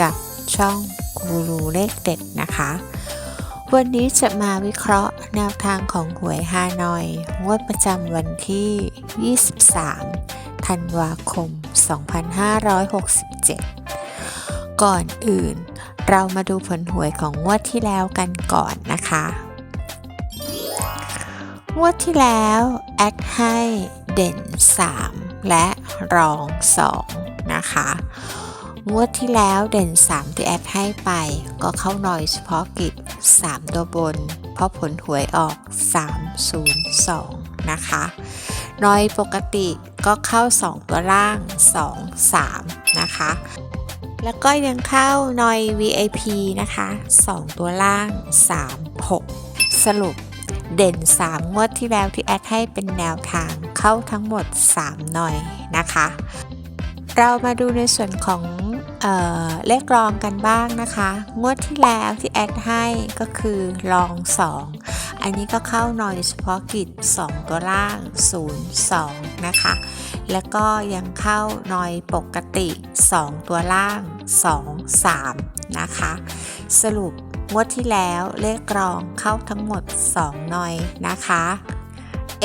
กับช่องกูรูเลขเด็ดนะคะ วันนี้จะมาวิเคราะห์แนวทางของหวยฮานอยงวดประจำวันที่ 23 ธันวาคม 2567 ก่อนอื่น เรามาดูผลหวยของงวดที่แล้วกันก่อนนะคะงวดที่แล้วแอดให้เด่น 3 และรอง 2 นะคะ งวดที่แล้วเด่น 3 ที่แอดให้ไป ก็เข้าหน่อยเฉพาะกิจ 3 ตัวบน เพราะผลหวยออก 302 นะคะหน่อยปกติก็เข้า 2 ตัวล่าง 2 3 นะคะ แล้วก็ยังเข้าหน่อย VIP นะคะ 2 ตัวล่าง 3 6 สรุปเด่น 3 งวดที่แล้วที่แอดให้เป็นแนวทางเข้าทั้งหมด 3 หน่อยนะคะ เรามาดูในส่วนของ เเลขรองกันบ้างนะคะ งวดที่แล้วที่แอดให้ก็คือรอง 2 อันนี้ก็เข้าหน่อยเฉพาะกิจ 2 ตัวล่าง 0 2 นะคะ แล้วก็ยังเข้าหน่อยปกติ 2 ตัวล่าง 2 3 นะคะ สรุปงวดที่แล้วเลขรองเข้าทั้งหมด 2 หน่อยนะคะ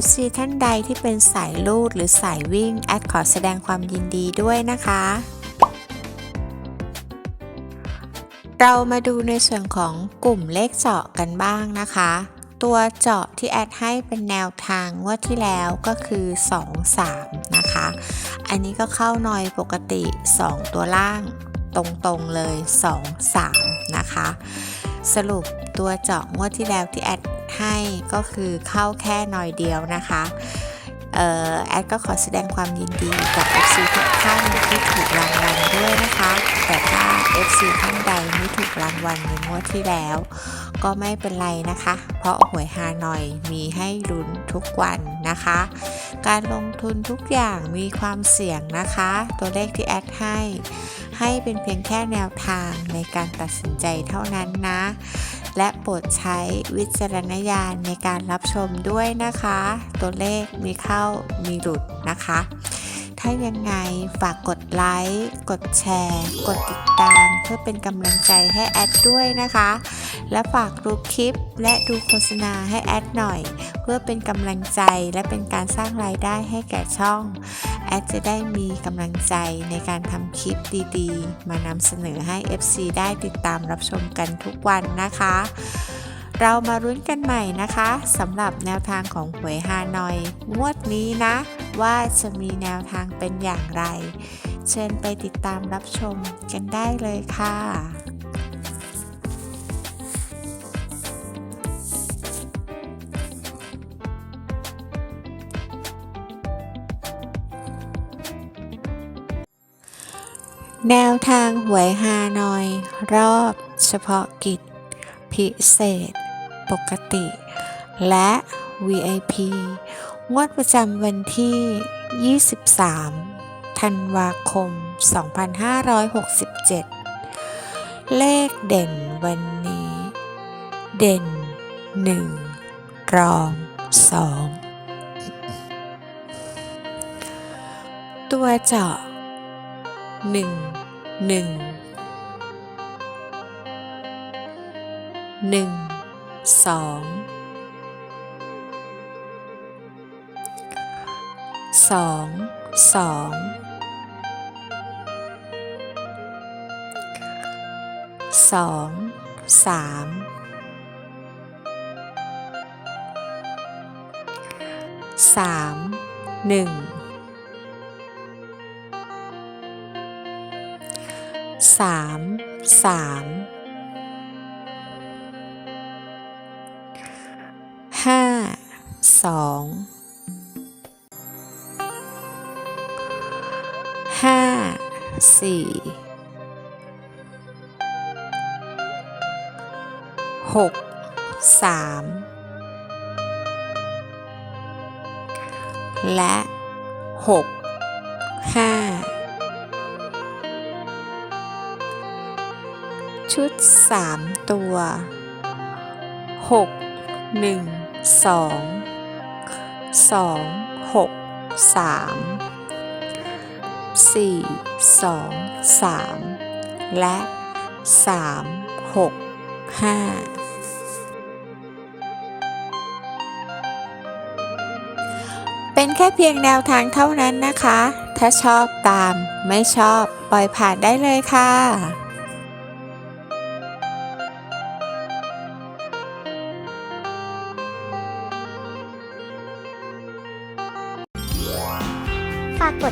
FC ท่านใดที่เป็นสายลูดหรือสายวิ่ง แอดขอแสดงความยินดีด้วยนะคะ เรามาดูในส่วนของกลุ่มเลขเจาะกันบ้างนะคะ ตัวเจาะที่แอดให้เป็นแนวทางงวดที่แล้วก็คือ 2 3 นะคะ อันนี้ก็เข้าหน่อยปกติ 2 ตัวล่างตรงๆเลย 2 3 นะคะ สรุปตัวเจาะงวดที่แล้วที่แอดให้ก็คือเข้าแค่หน่อยเดียวนะคะ แอดก็ขอแสดงความยินดีกับ FC ทุกท่านที่ถูกรางวัลด้วยนะคะ แต่ถ้า FC ท่านใดไม่ถูกรางวัลในงวดที่แล้ว ก็ไม่เป็นไรนะคะ เพราะหวยฮานอยมีให้ลุ้นทุกวันนะคะ การลงทุนทุกอย่างมีความเสี่ยงนะคะ ตัวเลขที่แอดให้ ให้เป็นเพียงแค่แนวทางในการตัดสินใจเท่านั้นนะ และโปรดใช้วิจารณญาณในการรับชมด้วยนะคะ ตัวเลขมีเข้ามีหลุดนะคะ ถ้ายังไงฝากกดไลค์ กดแชร์ กดติดตาม เพื่อเป็นกำลังใจให้แอดด้วยนะคะ และฝากดูคลิปและดูโฆษณาให้แอดหน่อย เพื่อเป็นกำลังใจและเป็นการสร้างรายได้ให้แก่ช่อง แอดจะได้มีกำลังใจในการทำคลิปดีๆ มานำเสนอให้ FC ได้ติดตามรับชมกันทุกวันนะคะ เรามารุ้นกันใหม่นะคะสำหรับแนวทางของหวยฮานอยงวดนี้นะ ว่าจะมีแนวทางเป็นอย่างไร เชิญไปติดตามรับชมกันได้เลยค่ะแนวทางหวยฮานอย รอบ เฉพาะกิจ พิเศษ ปกติ และ VIP งวดประจำวันที่ 23 ธันวาคม 2567 เลขเด่นวันนี้ เด่น 1 รองสองตัวเจาะ 1 1 1 2 สองสองสองสามสามหนึ่งสามสามห้าสอง สี่หกสามและหกห้าชุด3ตัว6 1 2 2 6 3 4 2 3 และ 3 6 5 เป็นแค่เพียงแนวทางเท่านั้นนะคะ ถ้าชอบตามไม่ชอบปล่อยผ่านได้เลยค่ะ